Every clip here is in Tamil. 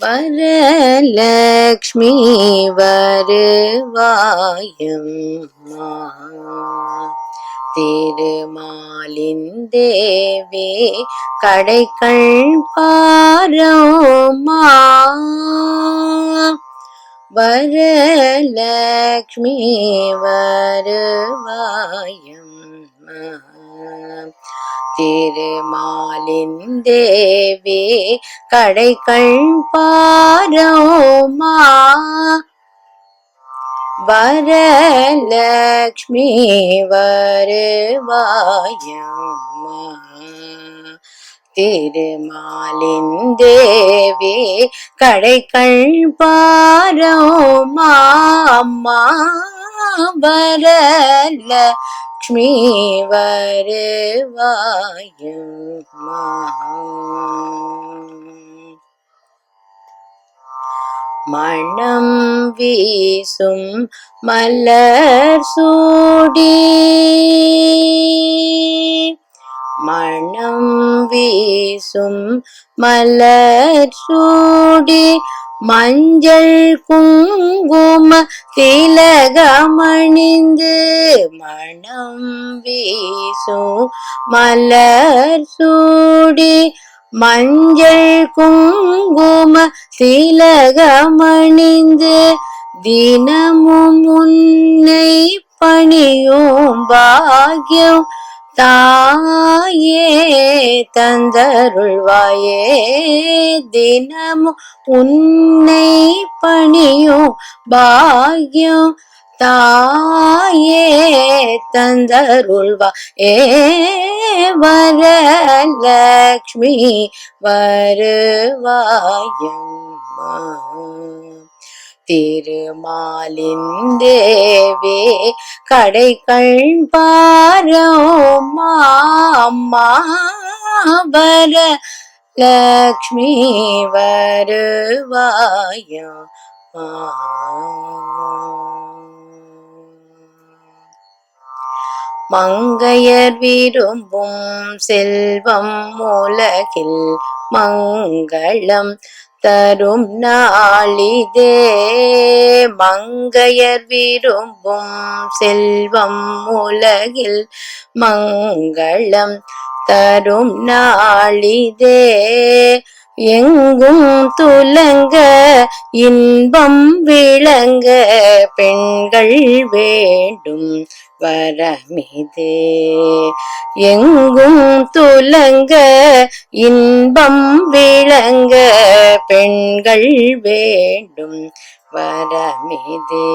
வரலக்ஷ்மி வருவாயும். திருமாலின் தேவே கடைக்கள் பாரோமா. வரலக்ஷ்மி வருவாயம்மா திருமாலின் தேவி கடைகள் பாரோமா? வரலக்ஷ்மி வருவாயம்மா? திருமாலின் தேவி கடைகள் பாரோமா? அம்மா வரல லக்ஷ்மி வருவாயும் மணம் வீசும் மலர் சூடி. மணம் வீசும் மலர் சூடி. மஞ்சள் குங்கும திலகமணிந்து மணம் வீசும் மலர் சூடி மஞ்சள் குங்கும திலகமணிந்து தினமும் உன்னை பணியும் பாக்யம் தாயே தந்தருள்வாயே தினமும் உன்னை பணியும் பாக்யம் தாயே தந்தருள்வா ஏ வரலக்ஷ்மி வருவாயம்மா. திருமாலின் தேவே கடை கண் அம்மா லக்ஷ்மி வருவாய மங்கையர் விரும்பும் செல்வம் உலகில் மங்களம். தரும் நாளிதே. மங்கையர் விரும்பும் செல்வம் உலகில் மங்களம் தரும் நாளிதே. எங்கும் துலங்க இன்பம் விளங்க பெண்கள் வேண்டும் வரமிதே. எங்கும் துலங்க இன்பம் விளங்க பெண்கள் வேண்டும் வரமிதே.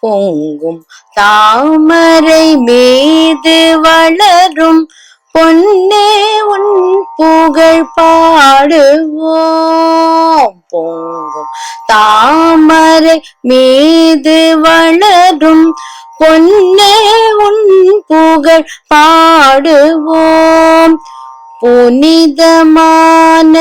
பொங்கும் தாமரை மீது வளரும் பொன்னே புகழ் பாடுவோம். பொங்கும் தாமரை மீது வளரும் பொன்னே உன் புகழ் பாடுவோம். புனிதமான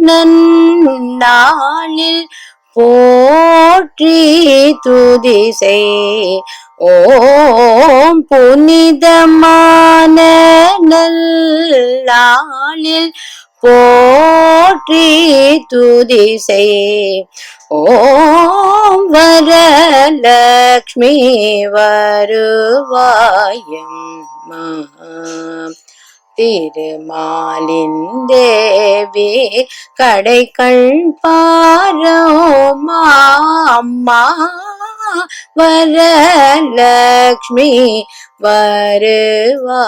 நன்னாளில் போற்றி துதி செய். ஓம் புனிதமான நல்லாளில் போற்றி துதி செய். ஓம் வரலக்ஷ்மி வருவாயம் திருமாலின் தேவி கடைகள் பாரோமா அம்மா வரலக்ஷ்மி வருவாயம்மா.